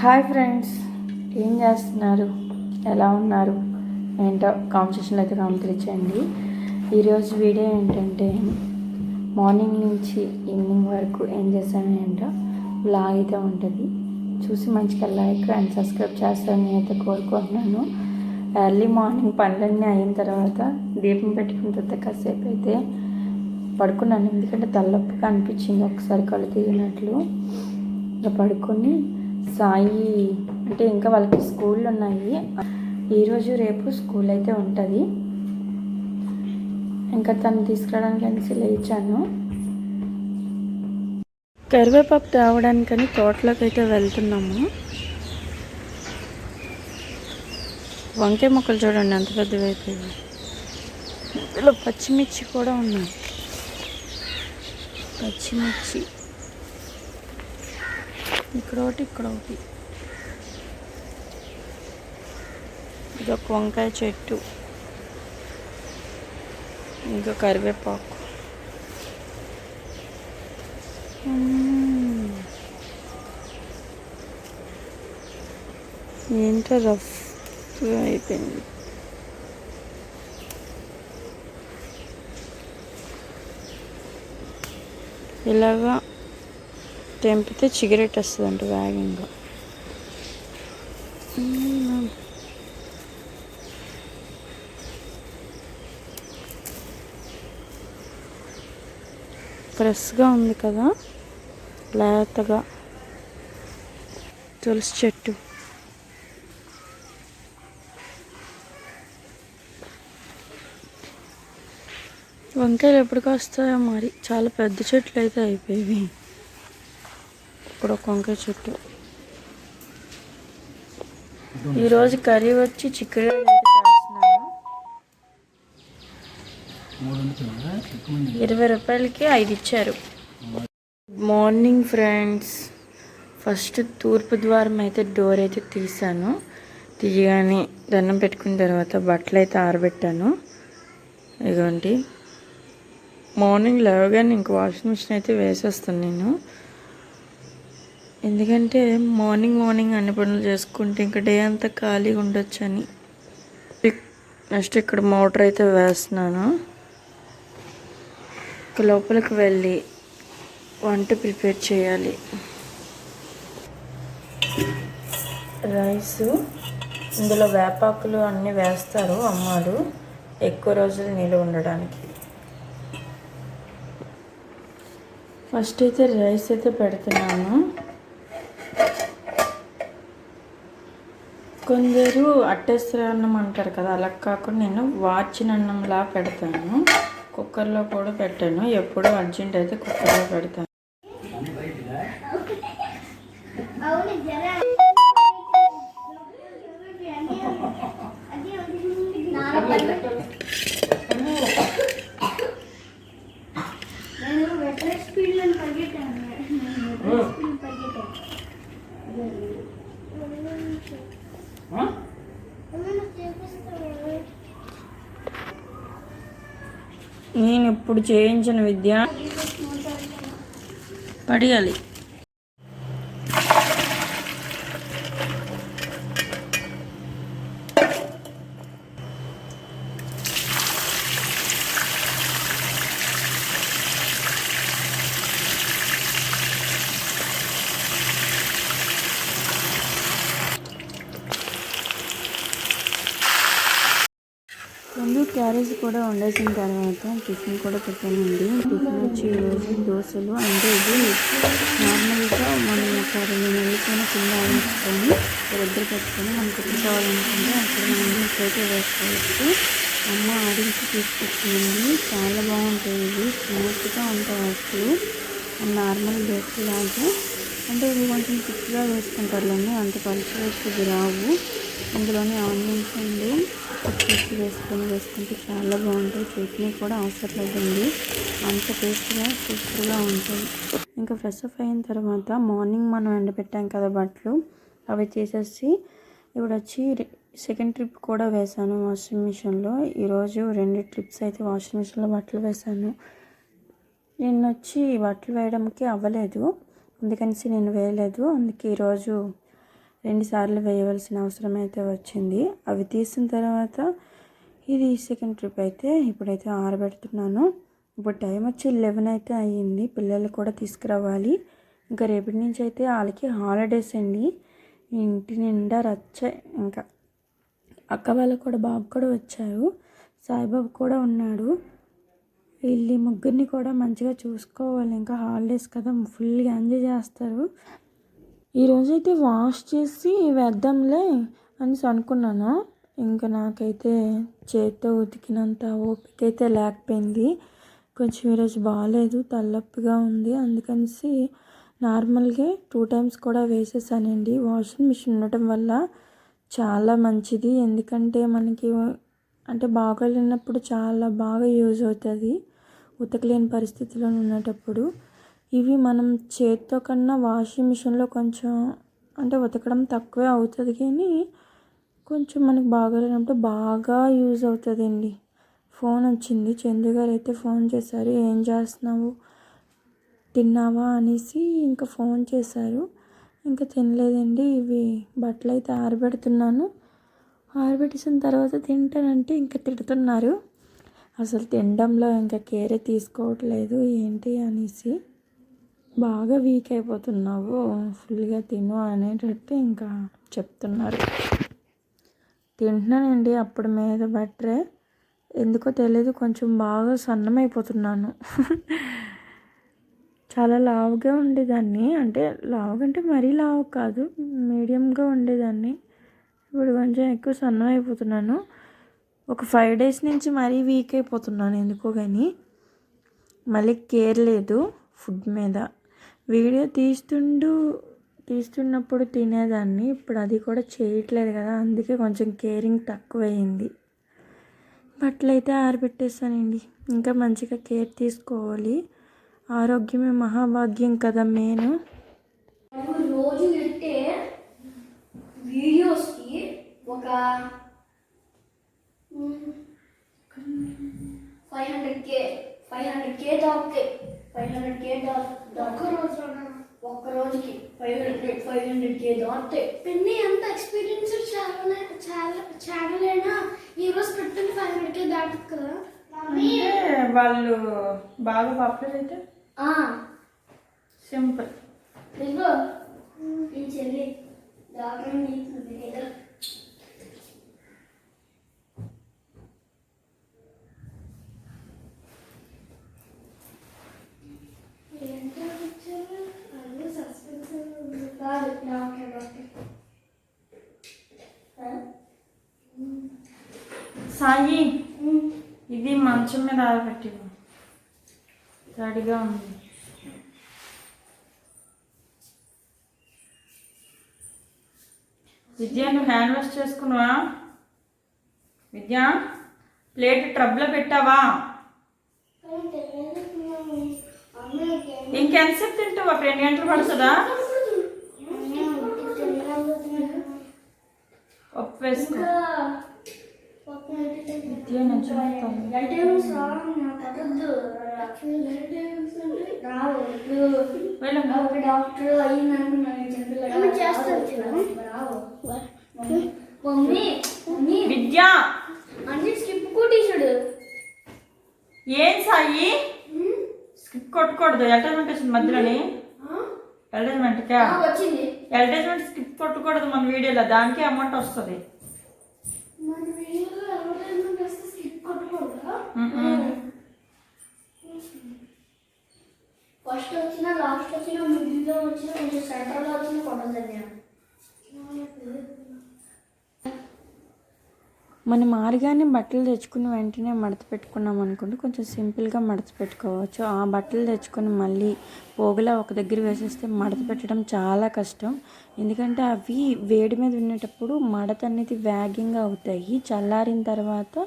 Hi friends ఏం చేస్తున్నారు? ఎలా ఉన్నారు? ఏంటో కాంపిటీషన్లో అయితే కంపించండి ఈరోజు వీడియో ఏంటంటే మార్నింగ్ నుంచి ఈవినింగ్ వరకు ఏం చేశాను ఏంటో బ్లాగ్ అయితే ఉంటుంది. చూసి మంచిగా లైక్ అండ్ సబ్స్క్రైబ్ చేస్తారని అయితే కోరుకుంటున్నాను. ఎర్లీ మార్నింగ్ పనులన్నీ అయిన తర్వాత దీపం పెట్టుకున్న తర్వాత కాసేపు అయితే పడుకున్నాను. ఎందుకంటే తలనొప్పిగా అనిపించింది. ఒకసారి కళ్ళు తిరిగినట్లు. ఇంకా పడుకొని సాయి అంటే ఇంకా వాళ్ళకి స్కూళ్ళు ఉన్నాయి ఈరోజు రేపు స్కూల్ అయితే ఉంటుంది. ఇంకా తను తీసుకురావడానికి అనేసి లేచాను. కరివేపాకు తేవడానికని తోటలోకి అయితే వెళ్తున్నాము. వంకాయ మొక్కలు చూడండి ఎంత పెద్దవి అయిపోయాయి ఇందులో పచ్చిమిర్చి కూడా ఉన్నాయి. పచ్చిమిర్చి. ఇక్కడ ఒకటి ఇక్కడ ఒకటి. ఇదొక వంకాయ చెట్టు. ఇంకా కరివేపాకు. ఏంటో రఫ్ అయిపోయింది. ఇలాగా తెంపితే చిగరెట్ వస్తుందంట వేగంగా. ఫ్రెష్గా ఉంది కదా లేతగా. తులసి చెట్టు. వంకాయలు ఎప్పటికొస్తాయో మరి చాలా పెద్ద చెట్లు అయితే అయిపోయేవి ఇప్పుడు ఒక వంకాయ చెట్టు ఈరోజు కర్రీ వచ్చి చికెన్ చేస్తున్నాను. ఇరవై రూపాయలకి ఐదు ఇచ్చారు. మార్నింగ్ ఫ్రెండ్స్ ఫస్ట్ తూర్పు ద్వారం అయితే డోర్ అయితే తీసాను తీయగానే దండం పెట్టుకున్న తర్వాత బట్టలు అయితే ఆరబెట్టాను. ఇదిగోండి మార్నింగ్ లేవగానే ఇంక వాషింగ్ మిషన్ అయితే వేసేస్తాను నేను. ఎందుకంటే మార్నింగ్ మార్నింగ్ అన్ని పనులు చేసుకుంటే ఇంకా డే అంతా ఖాళీగా ఉండొచ్చు అని నెక్స్ట్ ఇక్కడ మోటార్ అయితే వేస్తున్నాను. ఇక లోపలికి వెళ్ళి వంట ప్రిపేర్ చేయాలి. రైసు. ఇందులో వేపాకులు అన్నీ వేస్తారు అమ్మాలు ఎక్కువ రోజులు నిలువ ఉండడానికి. ఫస్ట్ అయితే రైస్ అయితే పెడుతున్నాను. కొందరు అట్టేసరి అన్నం అంటారు కదా అలా కాకుండా నేను వాచిన అన్నంలా పెడతాను. కుక్కర్లో కూడా పెట్టాను. ఎప్పుడూ అర్జెంట్ అయితే కుక్కర్లో పెడతాను. నేను ఇప్పుడు చేయించిన విద్య? పడియాలి. ముందు క్యారేజ్ కూడా వండేసిన తర్వాత టిఫిన్ కూడా పెట్టానండి. టిఫిన్ వచ్చి ఈరోజు దోశలు అంటే ఇది నార్మల్గా మనం ఒక రెండు నెలలకైనా కింద ఆడించుకొని దగ్గర పెట్టుకొని మనకు ఎప్పుడు కావాలనుకుంటే అక్కడ మనం ఇక్కడైతే వేసుకోవచ్చు. అమ్మ ఆడించి తీసుకొచ్చింది చాలా బాగుంటాయి ఇవి. స్మూత్గా ఉంటాయి అసలు నార్మల్ దోశ లాగా. అంటే ఇవి కొంచెం తిక్కుగా వేసుకుంటారులేండి. అంత పలుచు వేసుకు రావు. అందులోనే ఆనియన్స్ అండి. పచ్చిమిర్చి వేసుకొని వేసుకుంటే చాలా బాగుంటాయి. చట్నీ కూడా అవసరం లేదండి. అంత టేస్ట్గా సూపర్గా ఉంటుంది ఇంకా ఫ్రెష్ అప్ అయిన తర్వాత మార్నింగ్ మనం ఎండబెట్టాం కదా బట్టలు అవి తీసేసి ఇప్పుడు వచ్చి సెకండ్ ట్రిప్ కూడా వేశాను వాషింగ్ మిషన్లో. ఈరోజు రెండు ట్రిప్స్ అయితే వాషింగ్ మిషన్లో బట్టలు వేశాను నిన్న వచ్చి బట్టలు వేయడానికి అవ్వలేదు. అందుకనేసి నేను వేయలేదు. అందుకే ఈరోజు రెండుసార్లు వేయవలసిన అవసరం అయితే వచ్చింది. అవి తీసిన తర్వాత ఇది సెకండ్ ట్రిప్ అయితే ఇప్పుడైతే ఆరబెడుతున్నాను. ఇప్పుడు టైం వచ్చి లెవెన్ అయితే అయ్యింది. పిల్లలు కూడా తీసుకురావాలి. ఇంకా రేపటి నుంచి అయితే వాళ్ళకి హాలిడేస్ అండి. ఇంటి నిండా రచ్చ. ఇంకా అక్క వాళ్ళు కూడా బాబు కూడా వచ్చారు. సాయిబాబు కూడా ఉన్నాడు. వీళ్ళు ముగ్గురిని కూడా మంచిగా చూసుకోవాలి. ఇంకా హాలిడేస్ కదా ఫుల్గా ఎంజాయ్ చేస్తారు. ఈరోజు అయితే వాష్ చేసి వేద్దాంలే అనేసి అనుకున్నాను. ఇంకా నాకైతే చేత్తో ఉతికినంత ఓపిక అయితే లేకపోయింది. కొంచెం ఈరోజు బాగాలేదు తలనొప్పిగా ఉంది. అందుకనేసి నార్మల్గా టూ టైమ్స్ కూడా వేసేసానండి. వాషింగ్ మిషన్ ఉండటం వల్ల చాలా మంచిది. ఎందుకంటే మనకి అంటే బాగోలేనప్పుడు చాలా బాగా యూజ్ అవుతుంది. ఉతకలేని పరిస్థితిలో ఉన్నటప్పుడు ఇవి మనం చేత్తో కన్నా వాషింగ్ మిషన్లో కొంచెం అంటే ఉతకడం తక్కువే అవుతుంది కానీ కొంచెం మనకి బాగోలేనప్పుడు బాగా యూజ్ అవుతుందండి. ఫోన్ వచ్చింది. చందు గారు అయితే ఫోన్ చేశారు. ఏం చేస్తున్నావు? తిన్నావా? అనేసి ఇంకా ఫోన్ చేశారు. ఇంకా తినలేదండి. ఇవి బట్టలు అయితే ఆరబెడుతున్నాను. ఆరబెట్టేసిన తర్వాత తింటానంటే ఇంకా తిడుతున్నారు. అసలు తినడంలో ఇంకా కేరే తీసుకోవట్లేదు. ఏంటి అనేసి బాగా వీక్ అయిపోతున్నావు ఫుల్గా తిను అనేటట్టు ఇంకా చెప్తున్నారు. తింటున్నానండి అప్పుడు మీద బెటరే ఎందుకో తెలియదు కొంచెం బాగా సన్నమైపోతున్నాను చాలా లావుగా ఉండేదాన్ని అంటే లావుగా అంటే మరీ లావు కాదు మీడియంగా ఉండేదాన్ని. ఇప్పుడు కొంచెం ఎక్కువ సన్నం అయిపోతున్నాను. ఒక ఫైవ్ డేస్ నుంచి మరీ వీక్ అయిపోతున్నాను ఎందుకో కానీ మళ్ళీ కేర్ లేదు ఫుడ్ మీద. వీడియో తీస్తుండు తీస్తున్నప్పుడు తినేదాన్ని. ఇప్పుడు అది కూడా చేయట్లేదు కదా అందుకే కొంచెం కేరింగ్ తక్కువైంది బట్టలైతే అయితే ఆరబెట్టేస్తానండి ఇంకా మంచిగా కేర్ తీసుకోవాలి. ఆరోగ్యమే మహాభాగ్యం కదా మెయిన్. రోజు పెట్టే వీడియోస్కి ఒక five hundred K five hundred K దాకే five hundred K ఒక్క రోజు ఒక్క రోజుకి five hundred five hundred K దాటే పిన్ని ఎంత ఎక్స్పీరియన్స్ చాలా చాలా ఛానల్ ఈ రోజు పెట్టింది ఫైవ్ హండ్రెడ్ కే దాటుతుంది కదా? అంటే వాళ్ళు బాగా పాపులర్ అయితే? సింపుల్ ఇదిగో ఈ చెల్లి దాకా ఏదో కాదు డాక్టర్ డాక్టర్ సాయి ఇది మంచం మీద ఆరబెట్టి తడిగా ఉంది. విద్య నువ్వు హ్యాండ్ వాష్ చేసుకున్నావా? విద్య ప్లేట్ ట్రబ్లో పెట్టావా? ఇంకెంతసేపు తింటావా? రెండు గంటలు పడుతుందా? పప్పు వెళ్ళమ్మా డాక్టర్ అయ్యిందనుకున్నాను విద్య. అన్ని స్కిప్ కొట్టేశాడు ఏం సాయి? స్కిప్ కొట్టకూడదు అటాచ్మెంట్ వచ్చింది మధ్యలోని. వచ్చింది. అటాచ్మెంట్ స్కిప్ కొట్టకూడదు మన వీడియోలో. దానికి అమౌంట్ వస్తుంది. ఫస్ట్ వచ్చిన లాస్ట్ వచ్చిన మిడిల్లో వచ్చిన కొంచెం సెంటర్లో వచ్చిన కొట్టదండి మనం మారిగానే బట్టలు తెచ్చుకుని వెంటనే మడత పెట్టుకున్నాం అనుకుంటే కొంచెం సింపుల్గా మడత పెట్టుకోవచ్చు. ఆ బట్టలు తెచ్చుకొని మళ్ళీ పోగులా ఒక దగ్గర వేసేస్తే మడత పెట్టడం చాలా కష్టం. ఎందుకంటే అవి వేడి మీద ఉండేటప్పుడు మడత అనేది వేగంగా అవుతాయి. చల్లారిన తర్వాత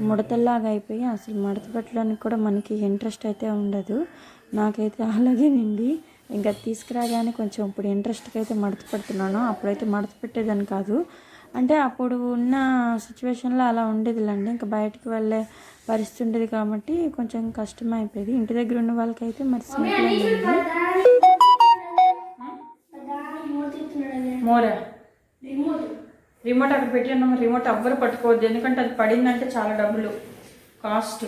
ముడతల్లాగా అయిపోయి అసలు మడత పెట్టడానికి కూడా మనకి ఇంట్రెస్ట్ అయితే ఉండదు. నాకైతే అలాగేనండి. ఇంకా తీసుకురాగానే కొంచెం ఇప్పుడు ఇంట్రెస్ట్గా అయితే మడత పెడుతున్నాను. అప్పుడైతే మడత పెట్టేదాన్ని కాదు. అంటే అప్పుడు ఉన్న సిచ్యువేషన్లో అలా ఉండేదిలేండి. ఇంకా బయటకు వెళ్ళే పరిస్థితి ఉండేది కాబట్టి కొంచెం కష్టం అయిపోయేది ఇంటి దగ్గర ఉన్న వాళ్ళకైతే మరి సింపుల్ అయింది. మోరా. రిమోట్. రిమోట్ అక్కడ పెట్టి ఉన్నాం రిమోట్ ఎవ్వరు పట్టుకోవద్దు. ఎందుకంటే అది పడిందంటే చాలా డబ్బులు. కాస్ట్.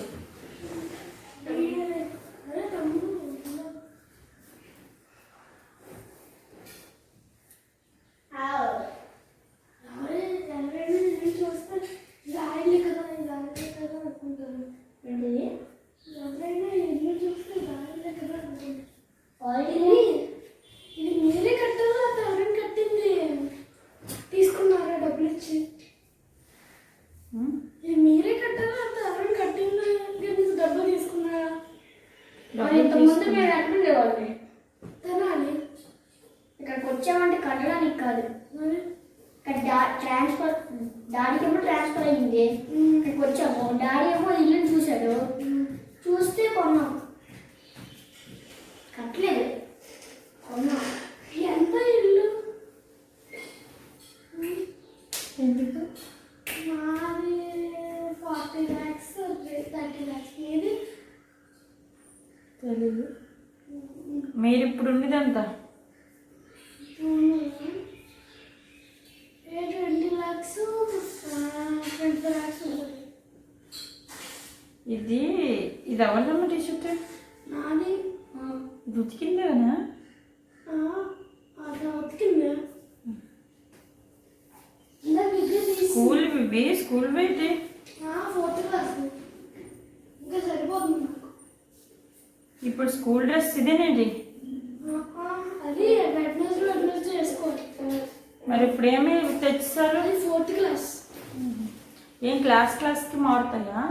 చూస్తే కొన్నాం. కట్టలేదు. స్కూల్ ఇవి స్కూల్ ఏంటి ఫోర్త్ క్లాస్ ఇంకా సరిపోతుంది ఇప్పుడు స్కూల్ డ్రెస్ ఇదేనేంటి ఆ, అది వెడ్నెస్డే వెడ్నెస్డే చేసుకోవాలి. మరి ఇప్పుడు ఏమి తెచ్చారు అది ఫోర్త్ క్లాస్. ఏం క్లాస్ క్లాస్కి మారుతాయా?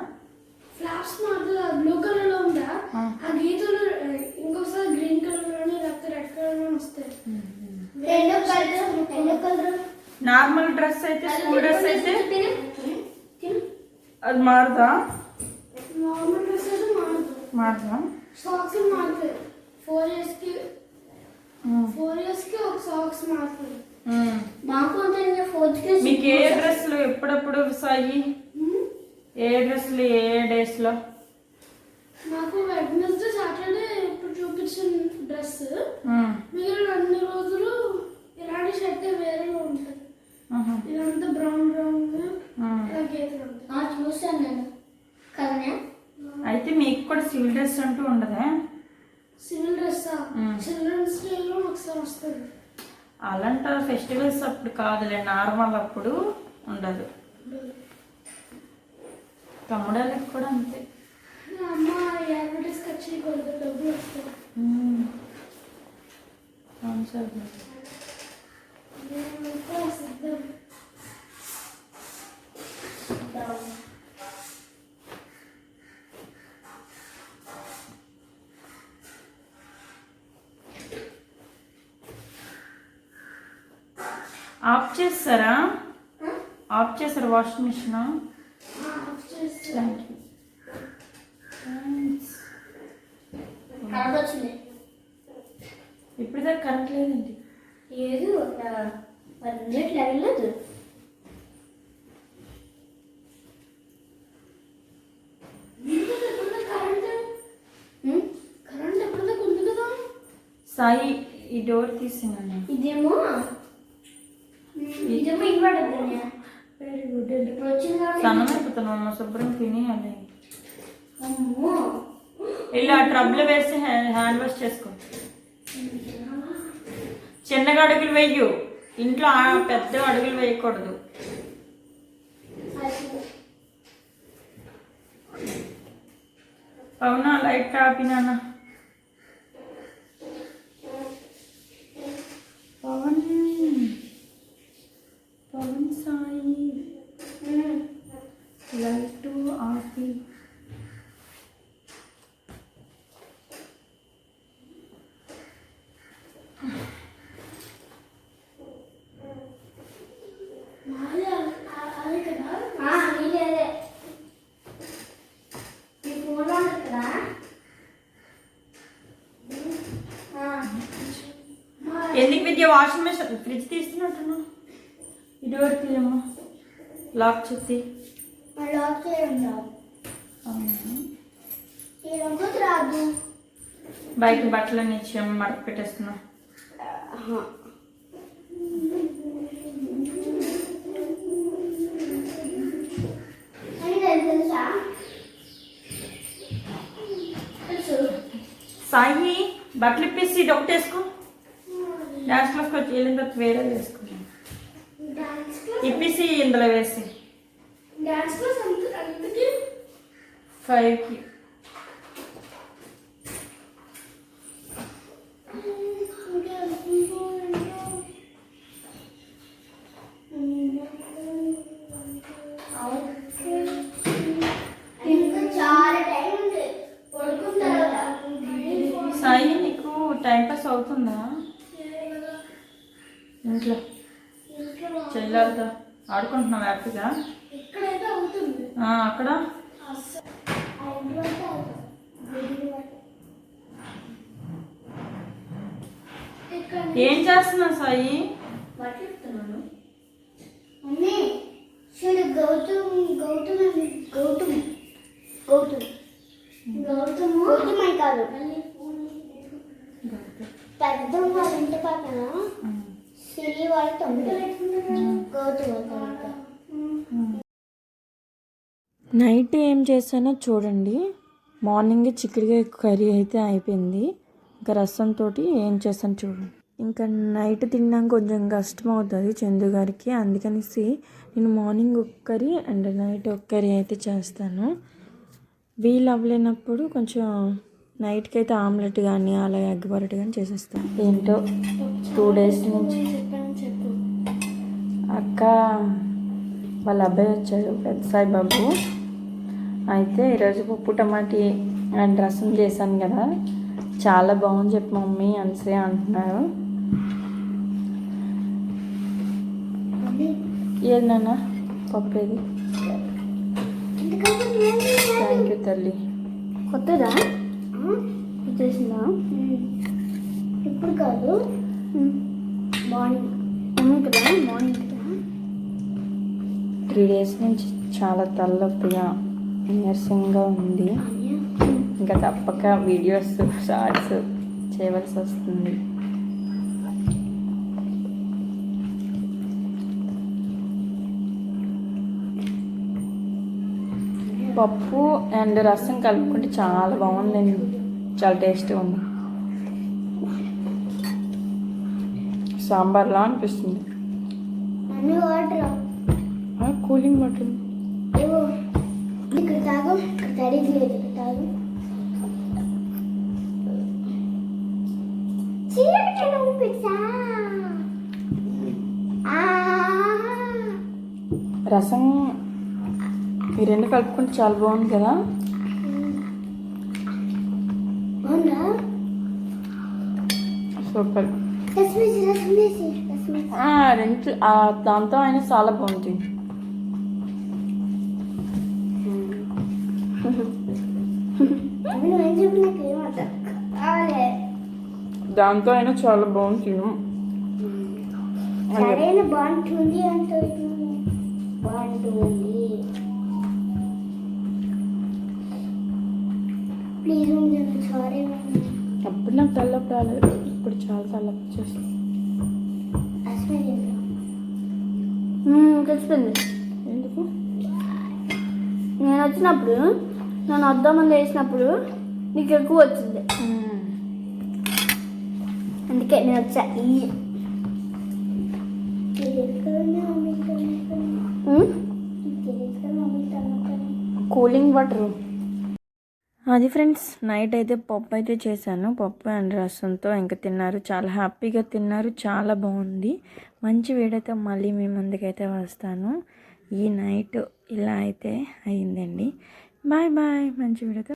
ఫ్లాప్స్ మాత్రం బ్లూ కలర్లో ఉందా? ఆ. గీతలు ఇంకొకసారి గ్రీన్ కలర్లోనే లేకపోతే రెడ్ కలర్లో వస్తాయి yellow colour yellow colour. Normal dress అయితే స్కూల్ డ్రెస్ అయితే అది మారుదా? నార్మల్ డ్రెస్ అయితే మారదు. మారుదా? సాక్స్ మారుతాయి. ఫోర్ ఇయర్స్కి. ఫోర్ ఇయర్స్కి ఒక సాక్స్ మారుతుంది. మాకు అంతే ఫోర్త్ క్లాస్ మీకు ఏ డ్రెస్లు ఎప్పుడప్పుడు సాయి ఏ డ్రెస్లు ఏ డేస్లో? నాకు వెడ్నెస్డే సాటర్డే ఇప్పుడు చూపించిన డ్రెస్. మిగిలిన అన్ని రోజులు ఇలాంటి షర్ట్ వేరేగా ఉంటుంది. ఇదంతా బ్రౌన్ బ్రౌన్ చూసాను నేను. కదనే? అయితే మీకు కూడా సివిల్ డ్రెస్ అంటూ ఉండదా? Civil dress. చిల్డ్రన్స్ డేలో ఒకసారి వస్తుంది. అలాంటి ఫెస్టివల్స్ అప్పుడు కాదులే నార్మల్ అప్పుడు ఉండదు. తమ్ముడాలకు కూడా అంతే. అమ్మ యాభైస్ ఖర్చు కొద్దిగా డబ్బులు వస్తాయి ఉమ్. అవును సార్ నేను కూడా సిద్ధం ఆఫ్ చేస్తారా? ఆఫ్ చేస్తారా వాషింగ్ మిషన్? థ్యాంక్ యూ ఇప్పుడు దాకా కరెంట్ లేదండి. ఏది ఉంది కదా? సాయి ఈ డోర్ తీసినాను. ఇదేమో? ఇదేమో ఇన్వర్టర్ వెరీ గుడ్. ఇప్పుడు వచ్చింది కాబట్టి సన్నం అయిపోతాను అమ్మ శుభ్రం తినేయాలి. ఆ ట్రబ్లో వేసి హ్యా- హ్యాండ్ వాష్ చేసుకో. చిన్నగా అడుగులు వెయ్యు ఇంట్లో పెద్ద అడుగులు వేయకూడదు. అవునా లైట్ ఆపినానా పవన్ పవన్ సాయి. లైట్ ఆపి వాషింగ్ మెషిన్ ఫ్రిడ్జ్ తీస్తున్నట్టున్నా. ఈ డోర్ తీయము లాక్ చేసి. లాక్ రాదు. బయట బట్టలు ఇచ్చాము మడత పెట్టేస్తున్నాం. సాయి బట్టలు ఇప్పేసి ఇది వేసుకో. డాన్స్ క్లాస్కి వచ్చి వెళ్ళిన తర్వాత వేరే క్లాస్ ఇప్పేసి ఇందులో వేసి. ఫైవ్కి ఇంట్లో. చెల్లారుతో ఆడుకుంటున్నావు హ్యాపీగా అక్కడ? ఏం చేస్తున్నావు సాయి? మాట్లాడుతున్నాను. మమ్మీ చూడు గౌతమ్ గౌతమ్ అని గౌతమ్ గౌతమ్. గౌతమ్ గౌతమ్ అని కాదు పెద్ద ఇంటి పక్కన సిరి వాళ్ళు తొమ్మిది నైట్ ఏం చేశానో చూడండి. మార్నింగ్ చిక్కుడుగా కర్రీ అయితే అయిపోయింది. ఇంకా రసంతో ఏం చేశాను చూడండి. ఇంకా నైట్ తిన్నాక కొంచెం కష్టం అవుతుంది చందు గారికి. అందుకనేసి నేను మార్నింగ్ ఒక్కరి అండ్ నైట్ ఒక్కరి అయితే చేస్తాను. వీలు అవ్వలేనప్పుడు కొంచెం నైట్కి అయితే ఆమ్లెట్ కానీ అలా ఎగ్ పరట్ కానీ చేసేస్తాను. ఏంటో టూ డేస్ నుంచి. అక్క వాళ్ళ అబ్బాయి వచ్చాడు పెద్ద సాయి బాబు. అయితే ఈరోజు పప్పు టమాటీ అండ్ రసం చేశాను కదా. చాలా బాగుంది చెప్పు మమ్మీ అనిసే అంటున్నారు. ఏది నాన్న? పప్పు ఏది? థ్యాంక్ యూ తల్లి. కొత్తదా? వచ్చేసిందా? ఇప్పుడు కాదు. మార్నింగ్ కదా? మార్నింగ్ కదా? త్రీ డేస్ నుంచి చాలా తలనొప్పిగా నీరసంగా ఉంది. ఇంకా తప్పక వీడియోస్ షార్ట్స్ చేయవలసి వస్తుంది. పప్పు అండ్ రసం కలుపుకుంటే చాలా బాగుందండి. చాలా టేస్టీగా ఉంది. సాంబార్లా అనిపిస్తుంది. Cooling water. రసం ఈ రెండు కలుపుకుంటే చాలా బాగుంది కదా అవునా సూపర్. రెండు దాంతో అయినా చాలా కావాలి దాంతో అయినా చాలా సరైన బాగుంటుంది అంటే బాగుంటుంది ప్లీజ్ సారీ అప్పుడు నాకు తలనొప్పి రాలేదు. ఇప్పుడు చాలా తలనొప్పి వచ్చేస్తుంది తెలిసిపోయింది. ఎందుకు? నేను వచ్చినప్పుడు నన్ను అద్దామని వేసినప్పుడు నీకు ఎక్కువ వచ్చింది. అందుకే నేను వచ్చా? Cooling water. అది ఫ్రెండ్స్ నైట్ అయితే పప్పు అయితే చేశాను. పప్పు అండ్ రసంతో ఇంకా తిన్నారు. చాలా హ్యాపీగా తిన్నారు. చాలా బాగుంది. మంచి వీడైతే మళ్ళీ మీ ముందుకైతే వస్తాను. ఈ నైట్ ఇలా అయితే అయిందండి. Bye bye. మంచి వీడియోతో